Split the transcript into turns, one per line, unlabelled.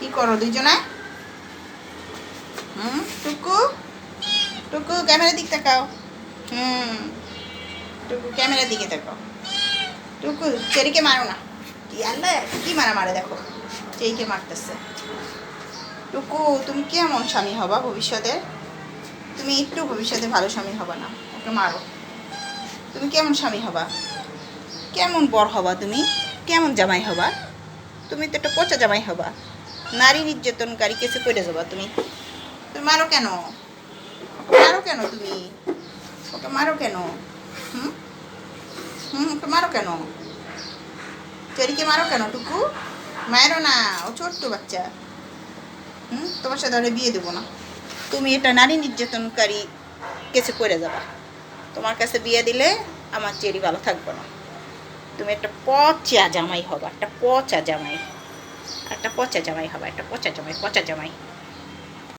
করো দুজনে হুম, টুকু? টুকু, ক্যামেরার দিক তাকাও। হুম, টুকু, ক্যামেরার দিকে তাকাও। টুকু, চেরিকে মারো না। কি আল্লাহ, কি মারা মারে দেখো। চেরিকে মারতেছে। টুকু, তুমি কেমন স্বামী হবা ভবিষ্যতে? তুমি একটু ভবিষ্যতে ভালো স্বামী হবা না, ওকে মারো। তুমি কেমন স্বামী হবা? কেমন বর হবা তুমি? কেমন জামাই হবা? তুমি তো একটা পচা জামাই হবা। নারী নির্যাতনকারী কেসে পড়ে যাবা তুমি। তুমি মারো কেন? মারো কেন তুমি? ওকে মারো কেন? হুম? হুম, ওকে মারো কেন? চেরিকে মারো কেন, টুকু? মায়েরও না, ও ছোট্ট বাচ্চা। হুম, তোমার সাথে আর বিয়ে দেবো না। তুমি এটা নারী নির্যাতনকারী কেসে করে যাবা। তোমার কাছে বিয়ে দিলে আমার চেরি ভালো থাকবে না। তুমি একটা পচা জামাই হবা, একটা পচা জামাই। একটা পচা জামাই হবে একটা পচা জামাই পচা জামাই।